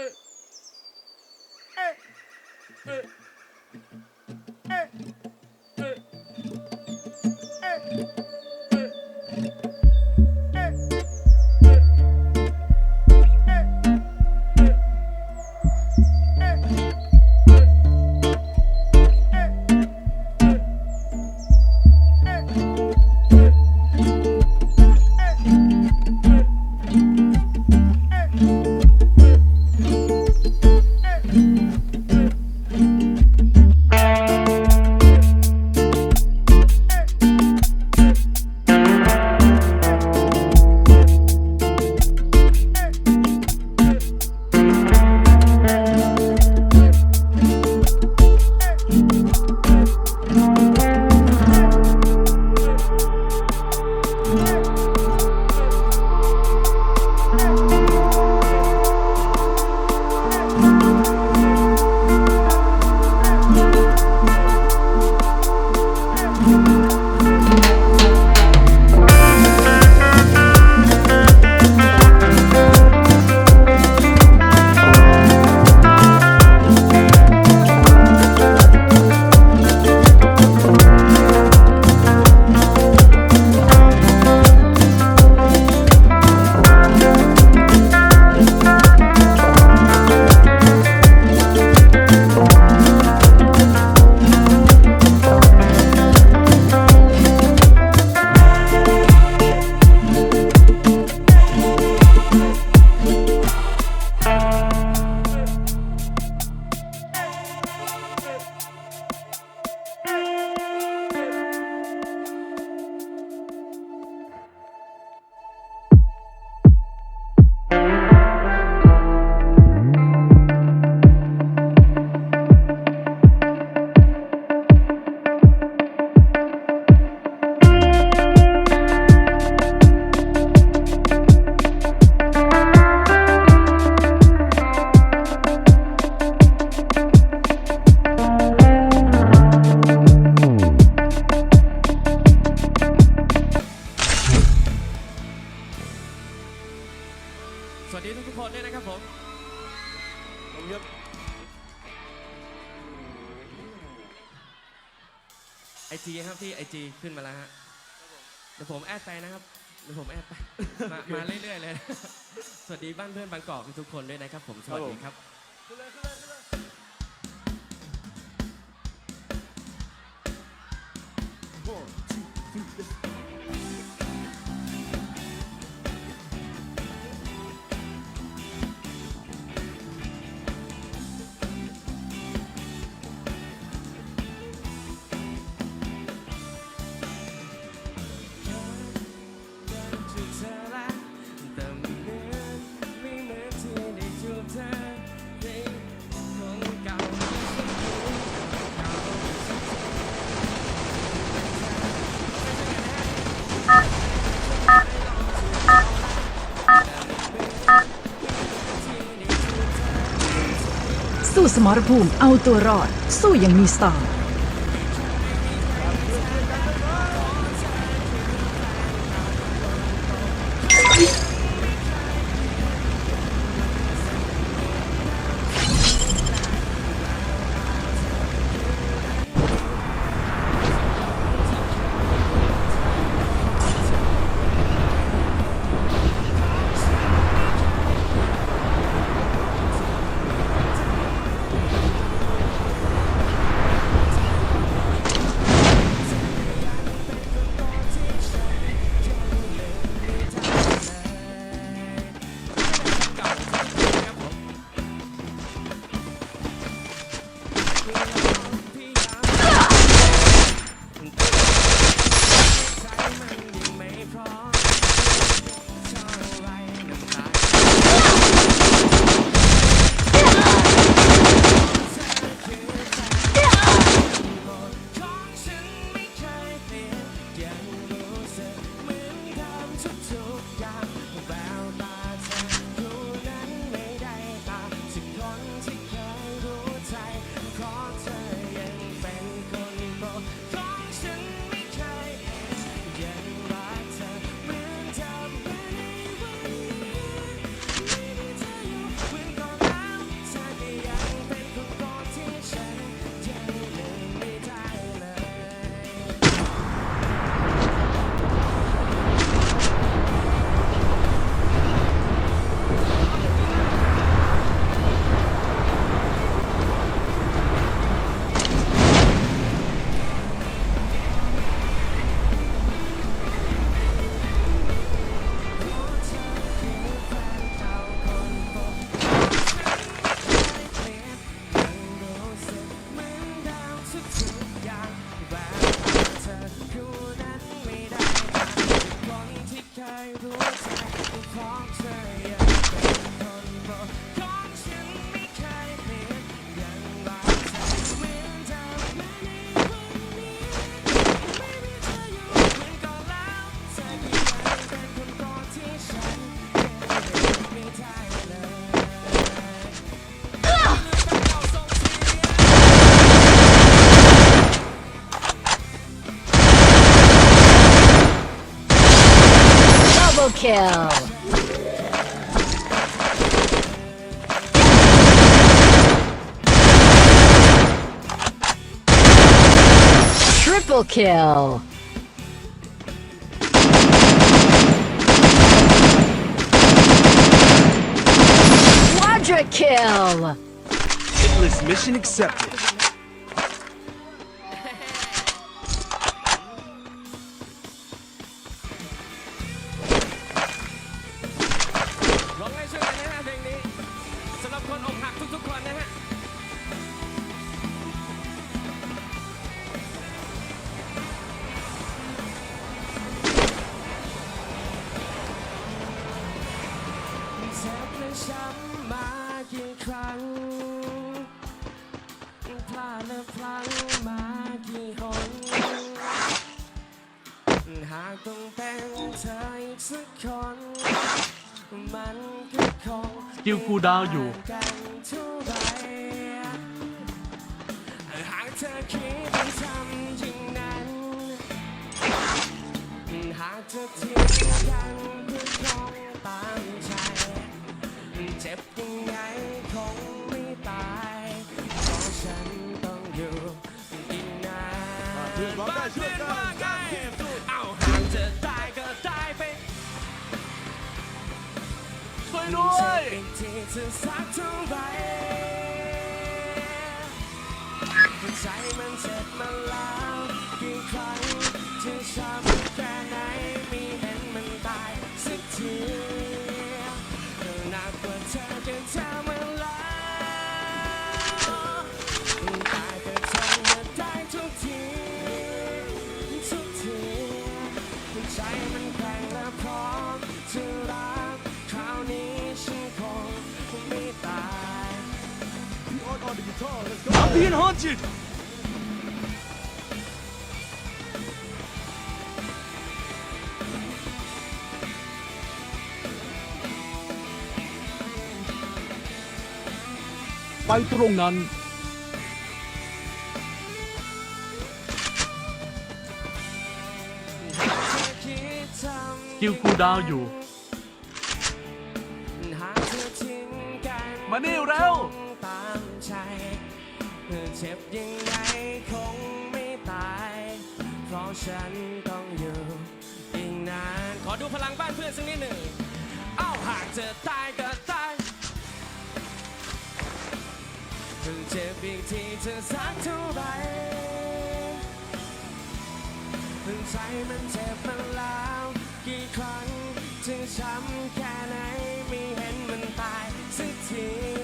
えええ เพื่อนบางกอกทุกคนด้วยนะครับผมสวัสดีครับ One, two, three, let's มรภูมิเอาตัวรอด สู้อย่างมีสตล์ kill. Triple kill. Quadra kill. Hitless mission accepted คูดาวอยู่ หากเธอทิ้งกัน เธอสักเท่าไหรใจมันเจ็บมาแล้วกี่ครั้งที่ช้ำแค่ไหน I'm being haunted ไปตรงนั้นคิดทำคิวคูลดาวน์อยู่ พลังบ้านเพื่อนสักนิดหนึ่งเอ้าหากเธอตายก็ตายถึงเจ็บอีกทีเธอสักเท่าไหรถึงใจมันเจ็บมาแล้ว กี่ครั้งถึงช้ำแค่ไหนไม่เห็นมันตายสักที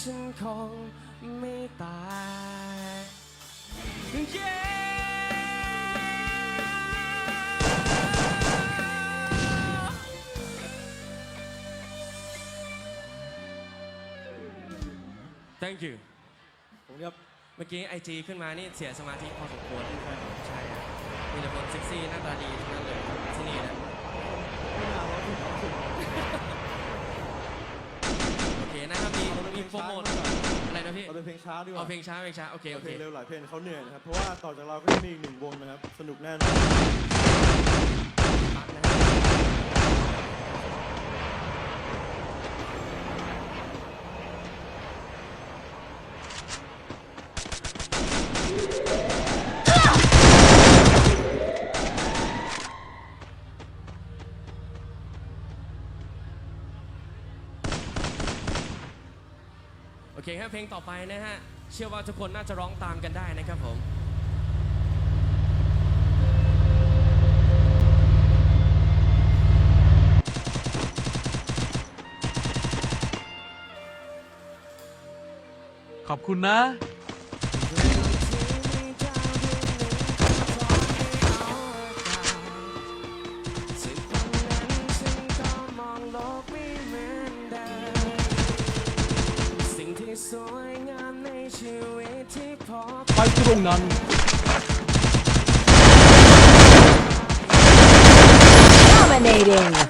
ฉันคงไม่ตาย Yeah! Thank you ผมครับเมื่อกี้ไอจีขึ้นมานี่เสียสมาธิพอสมควรใช่ครับมีแต่คนเซ็กซี่หน้าตาดีทั้งนั้นเลยที่นี่นะโอเคนะครับ มีมีโปรโมทอะไรนะพี่ เอาเป็นเพลงช้าดีกว่าเอาเพลงช้าเพลงช้าโอเคโอเพเค ลงเร็วหลายเพลงเขาเหนื่อยนะครับ เพราะว่าต่อจากเราก็จะมีอีกหนึ่งวงนะครับ สนุกแน่นอน เคครับเพลงต่อไปนะฮะ เชื่อว่าทุกคนน่าจะร้องตามกันได้นะครับผมขอบคุณนะ ตรงนั้น Dominating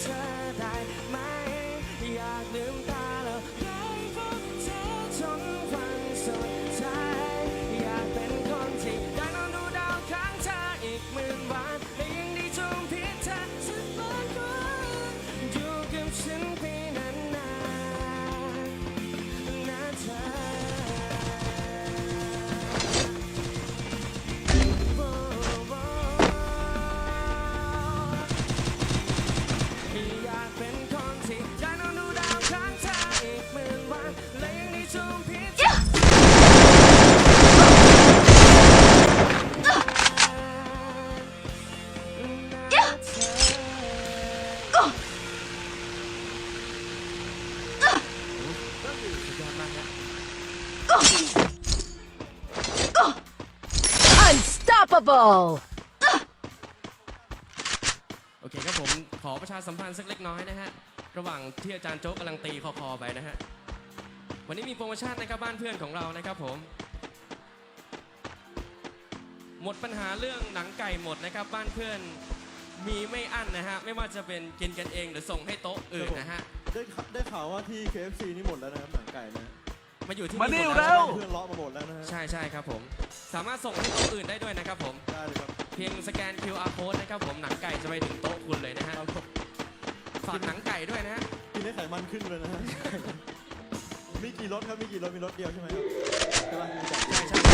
เธอได้่งที่อาจารย์โจ๊กกำลังตีคอคอไปนะฮะ วันนี้มีโปรโมชั่นนะครับบ้านเพื่อนของเรานะครับผม หมดปัญหาเรื่องหนังไก่หมดนะครับ บ้านเพื่อนมีไม่อั้นนะฮะ ไม่ว่าจะเป็นกินกันเองหรือส่งให้โต๊ะอื่นนะฮะ ได้ข่าวได้ข่าวว่าที่ KFC นี่หมดแล้วนะครับหนังไก่นะมาอยู่ที่มานี่หแล้วเเพื่อนเลาะมาหมดแล้วนะฮะใช่ใช่ครับผม สามารถส่งให้โต๊ะอื่นได้ด้วยนะครับผม ได้เลยครับเพียงสแกน QR code นะครับผมหนังไก่จะไปถึงโต๊ะคุณเลยนะฮะ ครับผม ฝากหนังไก่ด้วยนะกินได้ไขมันขึ้นเลยนะมีกี่รถครับ มีกี่รถมีรถเดียวใช่ไหมครับใช่ไหม